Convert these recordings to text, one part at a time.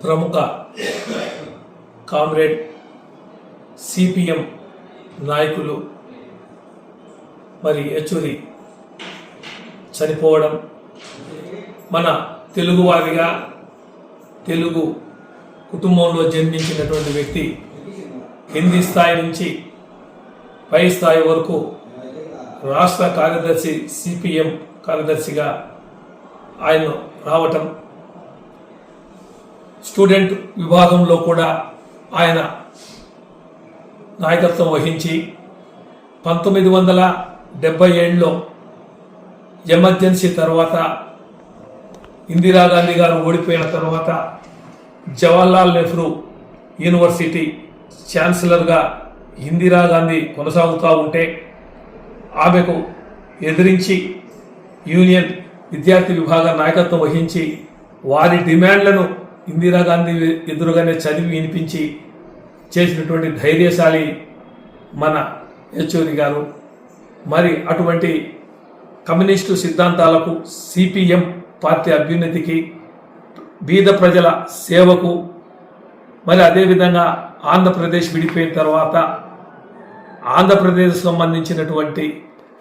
ప్రముఖ comrade CPM నాయకులు మరి యచూరి చనిపోవడం మన తెలుగువారిగా తెలుగు కుటుంబంలో జన్మించినటువంటి వ్యక్తి కింది స్థాయి నుంచి పై స్థాయి వరకు రాష్ట్ర కార్యదర్శి సిపిఎం కార్యదర్శిగా ఆయన రావటం స్టూడెంట్ విభాగంలో కూడా ఆయన నాయకత్వం వహించి పంతొమ్మిది వందల డెబ్బై ఏడులో ఎమర్జెన్సీ తర్వాత ఇందిరాగాంధీ గారు ఓడిపోయిన తర్వాత జవహర్లాల్ నెహ్రూ యూనివర్సిటీ ఛాన్సలర్గా ఇందిరాగాంధీ కొనసాగుతూ ఉంటే ఆమెకు ఎదిరించి యూనియన్ విద్యార్థి విభాగ నాయకత్వం వహించి వారి డిమాండ్లను ఇందిరాగాంధీ ఎదురుగానే చదివి వినిపించి చేసినటువంటి ధైర్యశాలి మన యచూరి గారు. మరి అటువంటి కమ్యూనిస్టు సిద్ధాంతాలకు సిపిఎం పార్టీ అభ్యున్నతికి బీద ప్రజల సేవకు మరి అదేవిధంగా ఆంధ్రప్రదేశ్ విడిపోయిన తర్వాత ఆంధ్రప్రదేశ్ సంబంధించినటువంటి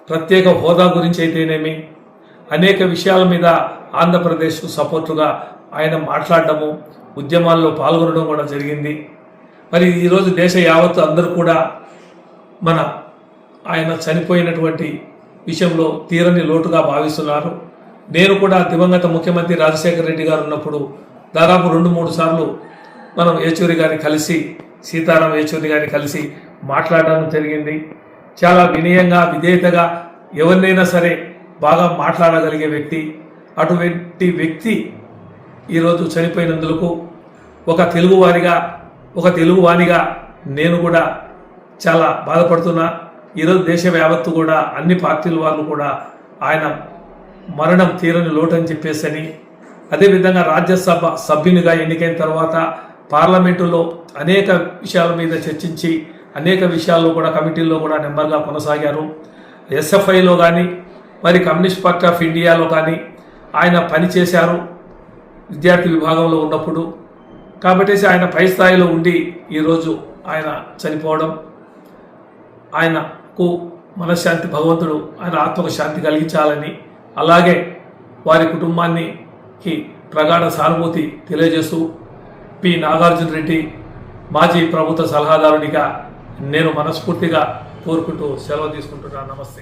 ప్రత్యేక హోదా గురించి అయితేనేమి అనేక విషయాల మీద ఆంధ్రప్రదేశ్కు సపోర్టుగా ఆయన మాట్లాడటము ఉద్యమాల్లో పాల్గొనడం కూడా జరిగింది. మరి ఈరోజు దేశ యావత్తు అందరూ కూడా మన ఆయన చనిపోయినటువంటి విషయంలో తీరని లోటుగా భావిస్తున్నారు. నేను కూడా దివంగత ముఖ్యమంత్రి రాజశేఖర రెడ్డి గారు ఉన్నప్పుడు దాదాపు రెండు మూడు సార్లు మనం ఏచూరి గారిని కలిసి సీతారాం ఏచూరి గారిని కలిసి మాట్లాడడం జరిగింది. చాలా వినయంగా విధేయతగా ఎవరినైనా సరే బాగా మాట్లాడగలిగే వ్యక్తి అటువంటి వ్యక్తి ఈరోజు చనిపోయినందుకు ఒక తెలుగువారిగా ఒక తెలుగువానిగా నేను కూడా చాలా బాధపడుతున్నా. ఈరోజు దేశ యావత్తు కూడా అన్ని పార్టీల వాళ్ళు కూడా ఆయన మరణం తీరని లోటు అని చెప్పేసని అదేవిధంగా రాజ్యసభ సభ్యునిగా ఎన్నికైన తర్వాత పార్లమెంటులో అనేక విషయాల మీద చర్చించి అనేక విషయాల్లో కూడా కమిటీల్లో కూడా నెంబర్గా కొనసాగారు. ఎస్ఎఫ్ఐలో కానీ మరి కమ్యూనిస్ట్ పార్టీ ఆఫ్ ఇండియాలో కానీ ఆయన పనిచేశారు. విద్యార్థి విభాగంలో ఉన్నప్పుడు కాబట్టి ఆయన పై స్థాయిలో ఉండి ఈరోజు ఆయన చనిపోవడం ఆయనకు మనశ్శాంతి భగవంతుడు ఆయన ఆత్మకు శాంతి కలిగించాలని అలాగే వారి కుటుంబానికి ప్రగాఢ సానుభూతి తెలియజేస్తూ పి. నాగార్జున రెడ్డి మాజీ ప్రభుత్వ సలహాదారునిగా నేను మనస్ఫూర్తిగా కోరుకుంటూ సెలవు తీసుకుంటున్నాను నమస్తే.